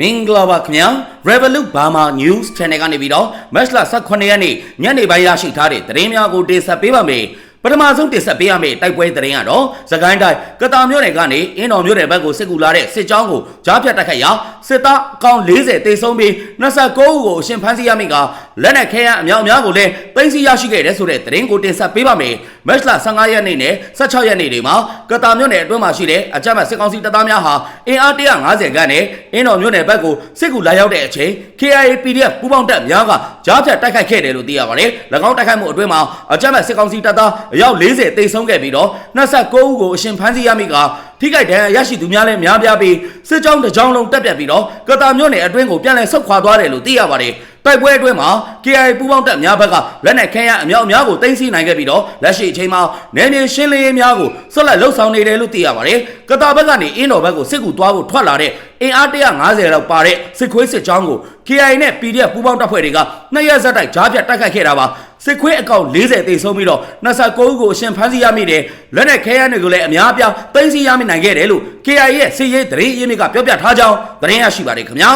မင်္ဂလာပါခင်ဗျာ Revolut Burma News Channel ကနေပြီးတော့ Match လ18ရက်နေ့ညနေပိုင်းရရှိထားတဲ့သတင်းများကိုတင်ဆက်ပေးပါမယ် ပထမဆုံးတင်ဆက်ပေးရမယ့်တိုက်ပွဲသတင်းကတော့သခိုင်းတိုင်းကတာမြို့နယ်ကနေအင်းတော်မြို့နယ်ဘက်ကိုစစ်ကူလာတဲ့စစ်ကြောင်းကိုကြားဖြတ်တိုက်ခိုက်ရာစစ်သားအကောင်40တေဆုံးပြီး29ဦးကိုအရှင်ဖမ်းဆီးရမိကလက်နက်ခဲယမ်းအများအများကိုလည်းသိမ်းဆည်းရရှိခဲ့တဲ့ဆိုတဲ့သတင်းကိုတင်ဆက်ပေးပါမယ်မတ်လ15ရက်နေ့နဲ့16ရက်နေ့တွေမှာကတာမြို့နယ်အတွင်းမှာရှိတဲ့အကြမ်းဖက်စစ်ကောင်စီတပ်သားများဟာအင်အား150ခန့်နဲ့အင်းတော်မြို့နယ်ဘက်ကိုစစ်ကူလာရောက်တဲ့အချိန် KIA PDF ပူးပေါင်းတပ်များကကြားဖြတ်တိုက်ခိုက်ခဲ့တယ်လို့သိရပါတယ်၎င်းတိုက်ခိုက်မှုအတွင်းမှာအကြမ်းဖက်စစ်ကောင်စီတပ်သားအယောက်40တိတ်ဆုံးခဲ့ပြီးတော့29ဦးကိုအရှင်ဖမ်းဆီးရမိက ထိခိုက်ဒဏ်ရာရရှိသူများလည်းများပြားပြီးစစ်ကြောင်းတစ်ကြောင်းလုံးတက်ပြတ်ပြီးတော့ကတာမြို့နယ်အတွင်းကိုပြန်လည်ဆုတ်ခွာသွားတယ်လို့သိရပါတယ်တိုက်ပွဲအတွင်းမှာ KIA ပူးပေါင်းတပ်များဘက်ကလက်နက်ခဲယမ်းအများအများကိုတင်စီနိုင်ခဲ့ပြီးတော့လက်ရှိအချိန်မှာနယ်မြေရှင်းလင်းရေးများကိုဆက်လက်လှုပ်ဆောင်နေတယ်လို့သိရပါတယ်ကတာဘက်ကနေအင်းတော်ဘက်ကိုစစ်ကူသွားဖို့ထွက်လာတဲ့အင်အား150လောက်ပါတဲ့စစ်ခွေးစစ်ကြောင်းကို KIA နဲ့ PDF ပူးပေါင်းတပ်ဖွဲ့တွေကနှစ်ရက်ဆက်တိုက်ကြားဖြတ်တိုက်ခိုက်ခဲ့တာပါစစ်ခွေးအကောင့်40တိတ်ဆုံးပြီးတော့29ဦးကိုအရှင်ဖမ်းဆီးရမိတယ်လက်နက်ခဲယမ်းတွေကိုလည်းအများအပြားသိမ်းဆည်းရမိနိုင်ခဲ့တယ်လို့ KIA ရဲ့စစ်ရေးသတင်းရင်းမြစ်ကပြောပြထားကြောင်းသတင်းရရှိပါတယ်ခင်ဗျာ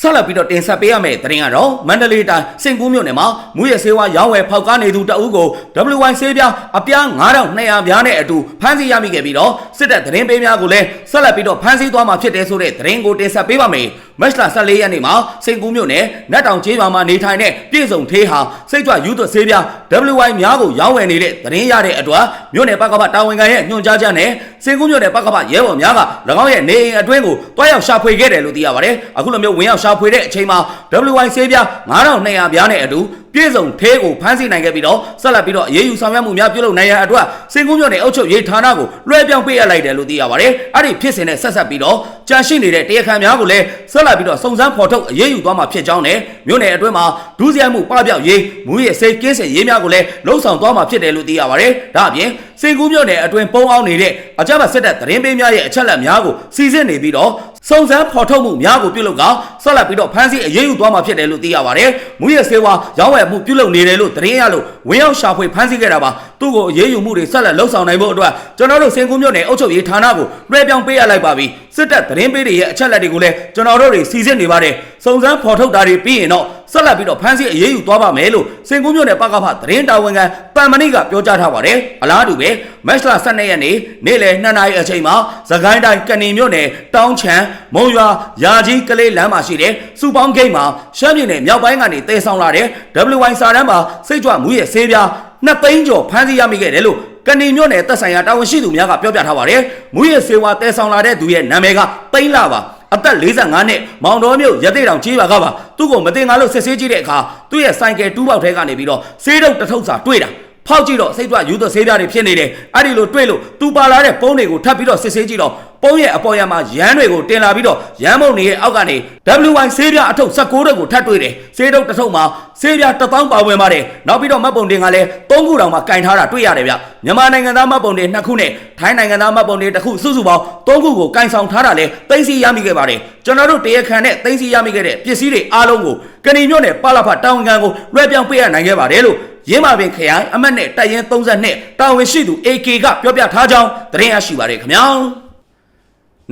ဆက်လက်ပြီးတော့တင်ဆက်ပေးရမယ့်သတင်းကတော့မန္တလေးတိုင်းစင်ကူးမြို့နယ်မှာမူရစေဝါရောင်းဝယ်ဖောက်ကားနေသူတအုပ်ကို WY ဆေးပြားအပြား9200ပြားနဲ့အတူဖမ်းဆီးရမိခဲ့ပြီးတော့စစ်တပ်သတင်းပေးများကိုလည်းဆက်လက်ပြီးတော့ဖမ်းဆီးသွားမှာဖြစ်တယ်ဆိုတဲ့သတင်းကိုတင်ဆက်ပေးပါမယ်။မတ်လ14ရက်နေ့မှာစင်ကူးမြို့နယ်နတ်တောင်ကျေးရွာမှာနေထိုင်တဲ့ပြည်စုံသေးဟာစိတ်ကြွယူသွဆေးပြား WY များကိုရောင်းဝယ်နေတဲ့သတင်းရတဲ့အတွက်မြို့နယ်ပကပတာဝန်ခံရဲ့ညွှန်ကြားချက်နဲ့စင်ကူးမြို့နယ်ပကပရဲဘော်များက၎င်းရဲ့နေအိမ်အတွင်းကိုတွားရောက်ရှာဖွေခဲ့တယ်လို့သိရပါတယ်။အခုလိုမျိုးဝင်ရောက်ရှာဖွေတဲ့အချိန်မှာ WY ဆေးပြား9200ပြားနဲ့အတူပြည်စုံသေးကိုဖမ်းဆီးနိုင်ခဲ့ပြီးတော့ဆက်လက်ပြီးတော့အရေးယူဆောင်ရွက်မှုများပြုလုပ်နိုင်ရန်အတွက်စင်ကူးမြို့နယ်အုပ်ချုပ်ရေးဌာနကိုလွှဲပြောင်းပေးအပ်လိုက်တယ်လို့သိရပါတယ်။အဲ့ဒီဖြစ်စဉ်နဲ့ဆက်ဆက်ပြီးတော့ကြန့်ရှိနေတဲ့တရားခံများကိုလည်းဆက်လက်ပြီးတော့စုံစမ်းဖော်ထုတ်အရေးယူသွားမှာဖြစ်ကြောင်းနဲ့မြို့နယ်အတွင်းမှာဒုစရိုက်မှုပပျောက်ရေးမူရစေကင်းစင်ရေးများကိုလည်းလှုံ့ဆော်သွားမှာဖြစ်တယ်လို့သိရပါတယ်။ဒါအပြင် စင်ကူးမြို့နယ်အတွင်းပုံအောင်နေတဲ့အကြမ်းဖက်စစ်တပ်သတင်းပေးများရဲ့အချက်အလက်များကိုစီစစ်နေပြီးတော့စုံစမ်းဖော်ထုတ်မှုများကိုပြုလုပ်ကဆက်လက်ပြီးတော့ဖမ်းဆီးအရေးယူသွားမှာဖြစ်တယ်လို့သိရပါတယ်။မူရစေဝါရောင်းဝယ်မှုပြုလုပ်နေတယ်လို့သတင်းရလို့ဝင်ရောက်ရှာဖွေဖမ်းဆီးခဲ့တာပါ။သူ့ကိုအရေးယူမှုတွေဆက်လက်လှုံ့ဆော်နိုင်ဖို့အတွက်ကျွန်တော်တို့စင်ကူးမြို့နယ်အုပ်ချုပ်ရေးဌာနကိုလွှဲပြောင်းပေးရလိုက်ပါပြီ။စစ်တပ်သတင်းပေးတွေရဲ့အချက်အလက်တွေကိုလည်းကျွန်တော်တို့တွေစီစစ်နေပါတယ်။စုံစမ်းဖော်ထုတ်တာတွေပြီးရင်တော့ဆက်လက်ပြီးတော့ဖမ်းဆီးအရေးယူသွားပါမယ်လို့စင်ကူးမြို့နယ်ပကဖသတင်းတာဝန်ခံပန်မဏိကပြောကြားထားပါတယ်။အလားတူပဲမတ်လ12ရက်နေ့နေ့လယ်2နာရီအချိန်မှာသခိုင်းတိုင်းကနေမြို့နယ်တောင်းချံမုံရွာရာကြီးကလေးလမ်းမှာရှိတဲ့စူပေါင်းဂိတ်မှာရှမ်းပြည်နယ်မြောက်ပိုင်းကနေတည်ဆောင်လာတဲ့ WY စာတန်းမှာစိတ်ကြွမှုရဲ့ဆေးပြားနှစ်သိန်းကျော်ဖမ်းဆီးရမိခဲ့တယ်လို့ကနေမြို့နယ်တပ်ဆိုင်ရာတာဝန်ရှိသူများကပြောပြထားပါတယ်။မူရစေဝါတည်ဆောင်လာတဲ့သူရဲ့နာမည်ကသိန်းလာပါ အသက်45နှစ်မောင်တော်မြို့ရသေးတောင်ကြီးပါကပါသူ့ကိုမတင်ငါလို့စစ်ဆေးကြည့်တဲ့အခါသူ့ရဲ့ဆိုင်ကယ်တူးပေါက်ထဲကနေပြီးတော့ဆေးတုပ်တစ်ထုပ်စာတွေ့တာ ဖောက်ကြည့်တော့စိတ်ကြွယူသွဆေးပြားတွေဖြစ်နေတယ်အဲ့ဒီလိုတွေ့လို့သူပါလာတဲ့ပုံးတွေကိုထပ်ပြီးတော့စစ်ဆေးကြည့်တော့ပုံးရဲ့အပေါ်ရမှာရမ်းတွေကိုတင်လာပြီးတော့ရမ်းမုံတွေရဲ့အောက်ကနေ WY ဆေးပြားအထုပ်16တုပ်ကိုထပ်တွေ့တယ်ဆေးတုပ်တစ်ထုပ်မှာဆေးပြား1000ပါဝင်ပါတယ်နောက်ပြီးတော့မှတ်ပုံတင်ကလည်း3ခုတောင်မှကင်ထားတာတွေ့ရတယ်ဗျမြန်မာနိုင်ငံသားမှတ်ပုံတင်2ခုနဲ့ထိုင်းနိုင်ငံသားမှတ်ပုံတင်1ခုစုစုပေါင်း3ခုကိုကင်ဆောင်ထားတာလဲသိသိရမိခဲ့ပါတယ်ကျွန်တော်တို့တရားခံနဲ့သိသိရမိခဲ့တဲ့ပစ္စည်းတွေအားလုံးကိုကဏီမြို့နယ်ပါလာဖတောင်ကန်ကိုလွှဲပြောင်းပေးရနိုင်ခဲ့ပါတယ်လို့ ရင်းမာပင်ခရိုင်အမတ်နဲ့တိုက်ရင်32တာဝန်ရှိသူ AK ကပြောပြထားကြောင်းသတင်းရရှိပါတယ်ခင်ဗျာ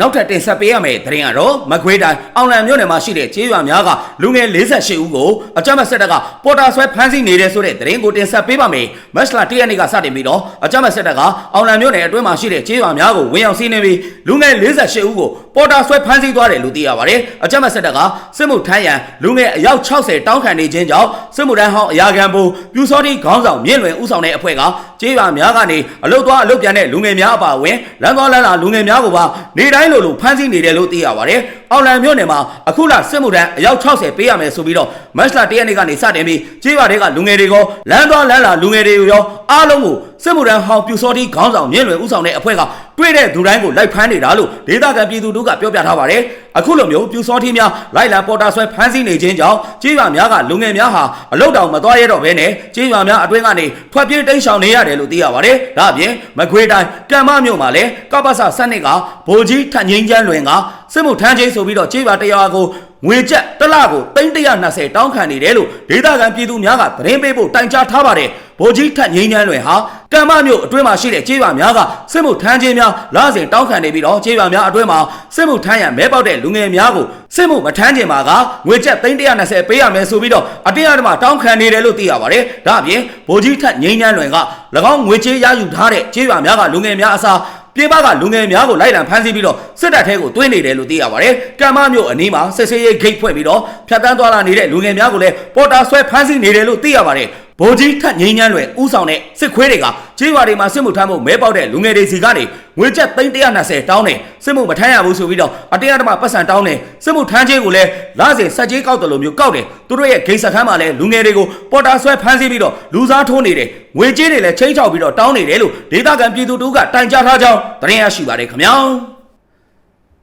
နောက်ထပ်တင်ဆက်ပေးရမယ့်သတင်းကတော့မကွေးတိုင်းအောင်လံမြို့နယ်မှာရှိတဲ့ကျေးရွာများကလူငယ်48ဦးကိုအကြမ်းဖက်စစ်တပ်ကပေါ်တာဆွဲဖမ်းဆီးနေတယ်ဆိုတဲ့သတင်းကိုတင်ဆက်ပေးပါမယ်။မတ်လ၁ရက်နေ့ကစတင်ပြီးတော့အကြမ်းဖက်စစ်တပ်ကအောင်လံမြို့နယ်အတွင်းမှာရှိတဲ့ကျေးရွာများကိုဝင်ရောက်စီးနင်းပြီးလူငယ်48ဦးကိုပေါ်တာဆွဲဖမ်းဆီးသွားတယ်လို့သိရပါတယ်။အကြမ်းဖက်စစ်တပ်ကစစ်မှုထမ်းရန်လူငယ်အယောက်60တောင်းခံနေခြင်းကြောင့်စစ်မှုထမ်းဟောင်းအရာခံဘူပြူစောတိခေါင်းဆောင်မြင့်လွင်ဦးဆောင်တဲ့အဖွဲ့က ကျေးရွာများကနေအလုတ်သွားအလုတ်ပြန်တဲ့လူငယ်များအပါအဝင်လမ်းသွားလမ်းလာလူငယ်များကိုပါနေတိုင်းလိုလိုဖမ်းဆီးနေတယ်လို့သိရပါတယ်။အောင်လံမြို့နယ်မှာအခုလစစ်မှုထမ်းအယောက်60ပေးရမယ်ဆိုပြီးတော့မတ်လ၁ရက်နေ့ကနေစတင်ပြီးကျေးရွာတွေကလူငယ်တွေကိုလမ်းသွားလမ်းလာလူငယ်တွေရောအားလုံးကို စစ်မှုထမ်းဟောင်းပြူစောတိခေါင်းဆောင်မြင့်လွင်ဦးဆောင်တဲ့အဖွဲ့ကတွေ့တဲ့သူတိုင်းကိုလိုက်ဖမ်းနေတာလို့ဒေသခံပြည်သူတို့ကပြောပြထားပါတယ်။အခုလိုမျိုးပြူစောတိများလိုက်လံပေါ်တာဆွဲဖမ်းဆီးနေခြင်းကြောင့်ကျေးရွာများကလူငယ်များဟာအလုတ်တောင်မသွားရတော့ဘဲနဲ့ကျေးရွာများအတွင်းကနေထွက်ပြေးတိမ်းရှောင်နေရတယ်လို့သိရပါတယ်။ဒါအပြင်မကွေးတိုင်းကံမမြို့မှာလည်းကပ္ပစစနစ်ကဗိုလ်ကြီးထငိမ့်ချမ်းလွင်ကစစ်မှုထမ်းချင်းဆိုပြီးတော့ကျေးရွာတရားကိုငွေကျပ်တစ်လကို320တောင်းခံနေတယ်လို့ဒေသခံပြည်သူများကသတင်းပေးဖို့တိုင်ကြားထားပါတယ် ဗိုလ်ကြီးထက်ငိမ့်ချမ်းလွင်ဟာကမ္မမြို့အတွင်းမှာရှိတဲ့ကျေးရွာများကစစ်မှုထမ်းခြင်းများလာစဉ်တောင်းခံနေပြီးတော့ကျေးရွာများအတွင်းမှာစစ်မှုထမ်းရန်မဲပေါက်တဲ့လူငယ်များကိုစစ်မှုမထမ်းခြင်းမှာကငွေကျပ်320ပေးရမယ်ဆိုပြီးတော့အတင်းအဓမ္မတောင်းခံနေတယ်လို့သိရပါတယ်။ဒါအပြင်ဗိုလ်ကြီးထက်ငိမ့်ချမ်းလွင်က၎င်းငွေကြေးရယူထားတဲ့ကျေးရွာများကလူငယ်များအစားပြည်ပကလူငယ်များကိုလိုက်လံဖမ်းဆီးပြီးတော့စစ်တပ်ထဲကိုတွင်းနေတယ်လို့သိရပါတယ်။ကမ္မမြို့အနီးမှာစစ်ဆေးရေးဂိတ်ဖွင့်ပြီးတော့ဖြတ်တန်းသွားလာနေတဲ့လူငယ်များကိုလည်းပေါ်တာဆွဲဖမ်းဆီးနေတယ်လို့သိရပါတယ်။ ဗိုလ်ကြီးထက်ငိမ့်ညမ်းလွယ်ဥဆောင်တဲ့စစ်ခွေးတွေကကြေးရွာတွေမှာစစ်မှုထမ်းဖို့မဲပေါက်တဲ့လူငယ်တွေစီကနေငွေကျပ်320တောင်းတယ်စစ်မှုမထမ်းရဘူးဆိုပြီးတော့အတင်းအဓမ္မပတ်စံတောင်းတယ်စစ်မှုထမ်းခြင်းကိုလည်းလာစဉ်စက်ကြီးကောက်တယ်လို့မျိုးကောက်တယ်သူတို့ရဲ့ဂိတ်စခန်းမှာလည်းလူငယ်တွေကိုပေါ်တာဆွဲဖမ်းဆီးပြီးတော့လူစားထိုးနေတယ်ငွေကြေးတွေလည်းချင်းချောက်ပြီးတော့တောင်းနေတယ်လို့ဒေသခံပြည်သူတို့ကတိုင်ကြားထားကြောင်းသတင်းရရှိပါတယ်ခင်ဗျာ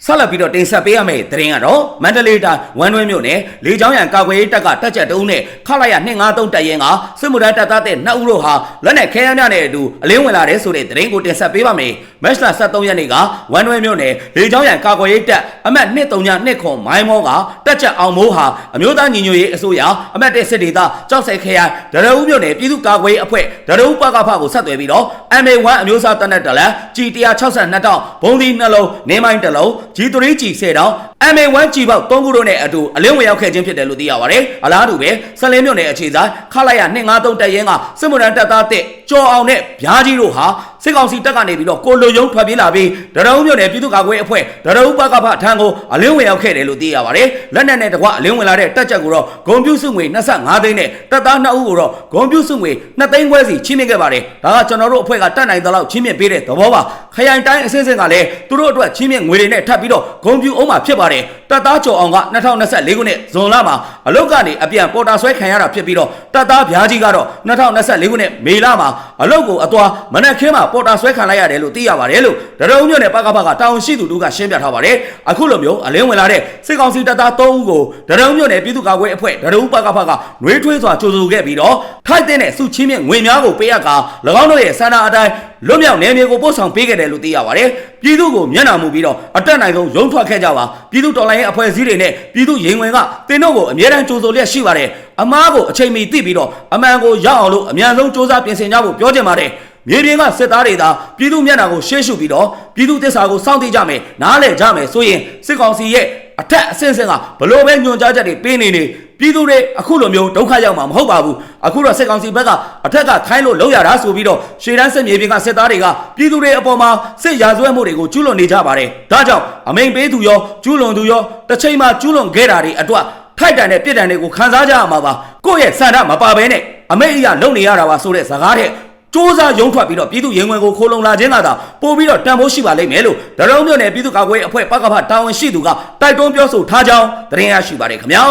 ဆက်လက်ပြီးတော့တင်ဆက်ပေးရမယ့်သတင်းကတော့မန္တလေးတိုင်းဝမ်းတွင်းမြို့နယ်လေကြောင်းရန်ကာကွယ်ရေးတပ်ကတက်ချက်တုံးနဲ့ခလာရ253တပ်ရင်းကစစ်မှုထမ်းတပ်သားတဲ့နှစ်ဦးတို့ဟာလက်နက်ခဲယမ်းများနဲ့အတူအလင်းဝင်လာတဲ့ဆိုတဲ့သတင်းကိုတင်ဆက်ပေးပါမယ်။မတ်လ23ရက်နေ့ကဝမ်းတွင်းမြို့နယ်လေကြောင်းရန်ကာကွယ်ရေးတပ်အမှတ်239ခွန်မိုင်းမောကတက်ချက်အောင်မိုးဟာအမျိုးသားညီညွတ်ရေးအစိုးရအမှတ်1စစ်ဒေသကြောက်စိတ်ခရိုင်ဒရဦးမြို့နယ်ပြည်သူ့ကာကွယ်ရေးအဖွဲ့ဒရဦးပကဖကိုဆက်သွယ်ပြီးတော့ MA1 အမျိုးသားတပ်နဲ့တလက် G162 တောင်ဘုံဒီနှလုံးနေမိုင်းတစ်လုံး G3 G10 တောင် MA1 G ပေါက်၃ခုတို့နဲ့အတူအလင်းဝင်ရောက်ခဲ့ခြင်းဖြစ်တယ်လို့သိရပါတယ်။အလားတူပဲဆက်လင်းမြို့နယ်အခြေဆိုင်ခလိုက်ရ253တပ်ရင်းကစစ်မှုထမ်းတပ်သားတဲ့ကျော်အောင်နဲ့ဗျားကြီးတို့ဟာ စစ်ကောင်စီတပ်ကနေပြီးတော့ကိုလိုယုံထွက်ပြေးလာပြီးဒရုံမြို့နယ်ပြည်သူ့ကာကွယ်ရေးအဖွဲ့ဒရုံပကဖထံကိုအလင်းဝင်ရောက်ခဲ့တယ်လို့သိရပါတယ်။လက်နက်နဲ့တကွအလင်းဝင်လာတဲ့တပ်ချက်ကိုတော့ဂုံပြူစုငွေ25သိန်းနဲ့တပ်သား2ဦးကိုတော့ဂုံပြူစုငွေ2သိန်းခွဲစီချင်းမြင့်ခဲ့ပါတယ်။ဒါကကျွန်တော်တို့အဖွဲ့ကတတ်နိုင်သလောက်ချင်းမြင့်ပေးတဲ့သဘောပါ။ခရိုင်တိုင်းအစစ်အစစ်ကလည်းသူတို့အတွက်ချင်းမြင့်ငွေတွေနဲ့ထပ်ပြီးတော့ဂုံပြူအောင်မှာဖြစ်ပါတယ်။တပ်သားကျော်အောင်က2024ခုနှစ်ဇွန်လမှာအလုတ်ကနေအပြန်ပေါ်တာဆွဲခံရတာဖြစ်ပြီးတော့တပ်သားဗျာကြီးကတော့2024ခုနှစ်မေလမှာအလုတ်ကိုအသွားမနက်ခင်းမှာပေါ်တာဆွဲခံလိုက်ရတယ်လို့သိရပါတယ်လို့ဒရုံမြို့နယ်ပကဖကတာဝန်ရှိသူတို့ကရှင်းပြထားပါတယ်အခုလိုမျိုးအလင်းဝင်လာတဲ့စစ်ကောင်စီတပ်သား3ဦးကိုဒရုံမြို့နယ်ပြည်သူ့ကာကွယ်အဖွဲ့ဒရုံပကဖကနှွေးထွေးစွာကြိုးဆိုခဲ့ပြီးတော့ထိုက်တဲ့စုချင်းမြင့်ငွေများကိုပေးရက၎င်းတို့ရဲ့ဆန္ဒအတိုင်းလွတ်မြောက်နေမြေကိုပို့ဆောင်ပေးခဲ့တယ်လို့သိရပါတယ်ပြည်သူကိုမျက်နှာမူပြီးတော့အတက်နိုင်ဆုံးရုံထွက်ခဲ့ကြပါပြည်သူတော်လှန်ရေးအဖွဲ့အစည်းတွေနဲ့ပြည်သူရင်ဝင်ကတင်းတို့ကိုအမြဲတမ်းကြိုးဆိုလျက်ရှိပါတယ်အမားကိုအချိန်မီသိပြီးတော့အမှန်ကိုရအောင်လို့အမြန်ဆုံးစ조사ပြင်ဆင်ကြဖို့ပြောချင်ပါတယ် မြေပြင်ကစစ်သားတွေသာပြည်သူမျက်နှာကိုရှေ့ရှုပြီးတော့ပြည်သူတစ္ဆာကိုစောင့်သိကြမယ်နားလည်ကြမယ်ဆိုရင်စစ်ကောင်စီရဲ့အထက်အဆင့်ဆင့်ကဘလို့ပဲညွန်ကြားချက်တွေပေးနေနေပြည်သူတွေအခုလိုမျိုးဒုက္ခရောက်မှာမဟုတ်ပါဘူးအခုတော့စစ်ကောင်စီဘက်ကအထက်ကခိုင်းလို့လောက်ရတာဆိုပြီးတော့ရှေ့တန်းစစ်မြေပြင်ကစစ်သားတွေကပြည်သူတွေအပေါ်မှာစစ်ရာဇဝတ်မှုတွေကိုကျူးလွန်နေကြပါတယ်ဒါကြောင့်အမိန်ပေးသူရောကျူးလွန်သူရောတစ်ချိန်မှကျူးလွန်ခဲ့တာတွေအတွက်ထိုက်တန်တဲ့ပြစ်ဒဏ်တွေကိုခံစားကြရမှာပါကိုယ့်ရဲ့ဆန္ဒမပါဘဲနဲ့အမိတ်အရာလုံနေရတာပါဆိုတဲ့ဇာကားတဲ့ စ조사ရုံထွက်ပြီးတော့ပြည်သူရင်ဝင်ကိုခိုးလုံလာခြင်းကသာပို့ပြီးတော့တန်ဖိုးရှိပါလိမ့်မယ်လို့ဒရုံမြို့နယ်ပြည်သူ့ကာကွယ်ရေးအဖွဲ့ပကဖတာဝန်ရှိသူကတိုက်တွန်းပြောဆိုထားကြောင်းသတင်းရရှိပါတယ်ခင်ဗျာ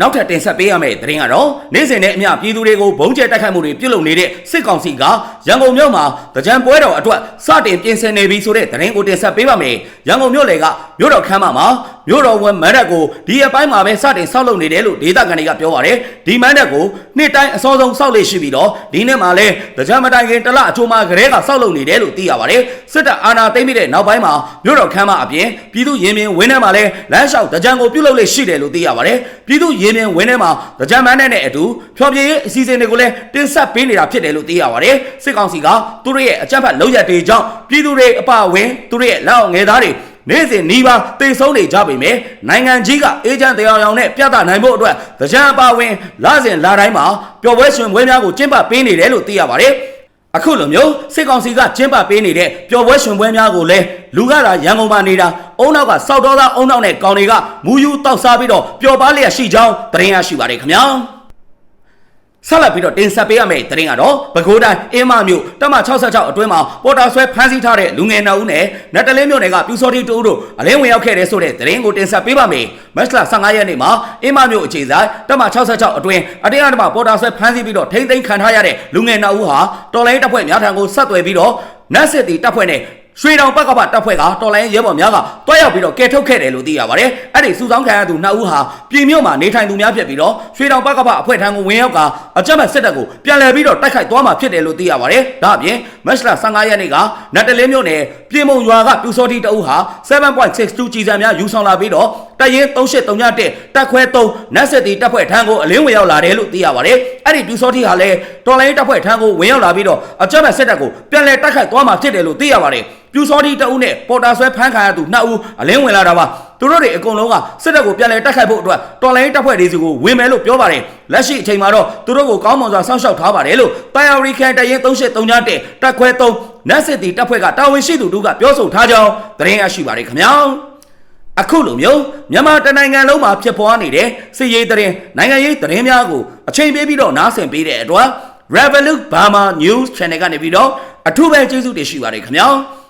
နောက်ထပ်တင်ဆက်ပေးရမယ့်သတင်းကတော့နေ့စဉ်နဲ့အမျှပြည်သူတွေကိုဘုံကျဲတိုက်ခိုက်မှုတွေပြုလုပ်နေတဲ့စစ်ကောင်စီကရန်ကုန်မြို့မှာတကြံပွဲတော်အတွက်စတင်ပြင်ဆင်နေပြီဆိုတဲ့သတင်းကိုတင်ဆက်ပေးပါမယ်။ရန်ကုန်မြို့လေကမြို့တော်ခမ်းမမှာ မြို့တော်ဝန်မန်တက်ကိုဒီအပိုင်းမှာပဲစတင်ဆောက်လုပ်နေတယ်လို့ဒေသခံတွေကပြောပါတယ်။ဒီမန်တက်ကိုနှစ်တိုင်းအစောဆုံးဆောက်လေရှိပြီးတော့ဒီနှစ်မှာလည်းတကြံမတိုင်ခင်တလအချိုးမှာကလေးကဆောက်လုပ်နေတယ်လို့သိရပါတယ်။စစ်တပ်အာဏာသိမ်းပြီးတဲ့နောက်ပိုင်းမှာမြို့တော်ခမ်းမအပြင်ပြည်သူရင်ပြင်ဝင်းထဲမှာလည်းလမ်းလျှောက်တကြံကိုပြုလုပ်လေရှိတယ်လို့သိရပါတယ်။ပြည်သူရင်ပြင်ဝင်းထဲမှာတကြံမန်းနဲ့အတူဖျော်ဖြေရေးအစီအစဉ်တွေကိုလည်းတင်ဆက်ပေးနေတာဖြစ်တယ်လို့သိရပါတယ်။စစ်ကောင်စီကသူတို့ရဲ့အကြမ်းဖက်လုပ်ရက်တွေကြောင့်ပြည်သူတွေအပအဝင်သူတို့ရဲ့လက်အောက်ငယ်သားတွေ နေ့စဉ်နီးပါးတိတ်ဆုံးနေကြပေမဲ့နိုင်ငံကြီးကအေဂျင့်တရားရောင်နဲ့ပြသနိုင်ဖို့အတွက်တကြံအပါဝင်လာစဉ်လာတိုင်းမှာပျော်ပွဲရှင်ပွဲများကိုကျင်းပပေးနေတယ်လို့သိရပါတယ်။အခုလိုမျိုးစစ်ကောင်စီကကျင်းပပေးနေတဲ့ပျော်ပွဲရှင်ပွဲများကိုလည်းလူကသာရန်ကုန်မှာနေတာအုံနောက်ကစောက်တော်သားအုံနောက်နဲ့ကောင်တွေကမူယူတောက်စားပြီးတော့ပျော်ပါလျက်ရှိကြောင်းသတင်းရရှိပါတယ်ခင်ဗျာ။ ဆက်လက်ပြီးတော့တင်ဆက်ပေးရမယ့်သတင်းကတော့ပဲခူးတိုင်းအင်းမမြို့တပ်မ66အတွင်းမှာပေါ်တာဆွဲဖမ်းဆီးထားတဲ့လူငယ်နှစ်ဦးနဲ့နတ်တလင်းမြို့နယ်ကပြူစောတိတူတို့အလင်းဝင်ရောက်ခဲ့တဲ့ဆိုတဲ့သတင်းကိုတင်ဆက်ပေးပါမယ်။မတ်လ15ရက်နေ့မှာအင်းမမြို့အခြေဆိုင်တပ်မ66အတွင်းအတင်းအဓမ္မပေါ်တာဆွဲဖမ်းဆီးပြီးတော့ထိမ့်သိမ်းခံထားရတဲ့လူငယ်နှစ်ဦးဟာတော်လိုင်းတပ်ဖွဲ့များထံကိုဆက်သွယ်ပြီးတော့နတ်စစ်တီတပ်ဖွဲ့နဲ့ ရွှေတောင်ဘက်ကပတပ်ဖွဲ့ကတော်လိုင်းရဲဘော်များကတွားရောက်ပြီးတော့ကဲထုတ်ခဲ့တယ်လို့သိရပါတယ်အဲ့ဒီစုဆောင်းခံရသူနှစ်ဦးဟာပြည်မြို့မှာနေထိုင်သူများဖြစ်ပြီးတော့ရွှေတောင်ဘက်ကပအဖွဲ့ထံကိုဝင်ရောက်ကအကြမ်းဖက်စစ်တပ်ကိုပြန်လည်ပြီးတော့တိုက်ခိုက်သွားမှာဖြစ်တယ်လို့သိရပါတယ်ဒါအပြင်မက်စလာ15ရက်နေ့ကနတ်တလင်းမြို့နယ်ပြည်မုံရွာကပြူစောတိတအုပ်ဟာ7.62ကြီးစံများယူဆောင်လာပြီးတော့တရင်3831တက်ခွဲ3နတ်စစ်တီတပ်ဖွဲ့ထံကိုအလင်းဝင်ရောက်လာတယ်လို့သိရပါတယ်အဲ့ဒီပြူစောတိဟာလည်းတော်လိုင်းတပ်ဖွဲ့ထံကိုဝင်ရောက်လာပြီးတော့အကြမ်းဖက်စစ်တပ်ကိုပြန်လည်တိုက်ခိုက်သွားမှာဖြစ်တယ်လို့သိရပါတယ်ပြူစောတိတအုပ်နဲ့ပေါ်တာဆွဲဖမ်းခံရသူနှစ်ဦးအလင်းဝင်လာတာပါသူတို့တွေအကုန်လုံးကစစ်တပ်ကိုပြန်လည်တိုက်ခိုက်ဖို့အတွက်တော်လိုင်းတပ်ဖွဲ့တွေစီကိုဝင်မယ်လို့ပြောပါတယ်လက်ရှိအချိန်မှာတော့သူတို့ကိုကောင်းမွန်စွာစောင့်ရှောက်ထားပါတယ်လို့တိုင်ယာရီကန်တရင်3831တက်ခွဲ3နတ်စစ်တီတပ်ဖွဲ့ကတာဝန်ရှိသူတို့ကပြောဆိုထားကြောင်းသတင်းရရှိပါတယ်ခင်ဗျာအခုလိုမျိုးမြန်မာတနိုင်ငံလုံးမှာဖြစ်ပွားနေတဲ့စစ်ရေးသတင်းနိုင်ငံရေးသတင်းများကိုအချိန်ပေးပြီးတော့နားဆင်ပေးတဲ့အတွက် Revolut Burma News Channel ကနေပြီးတော့အထူးပဲကျေးဇူးတင်ရှိပါတယ်ခင်ဗျာ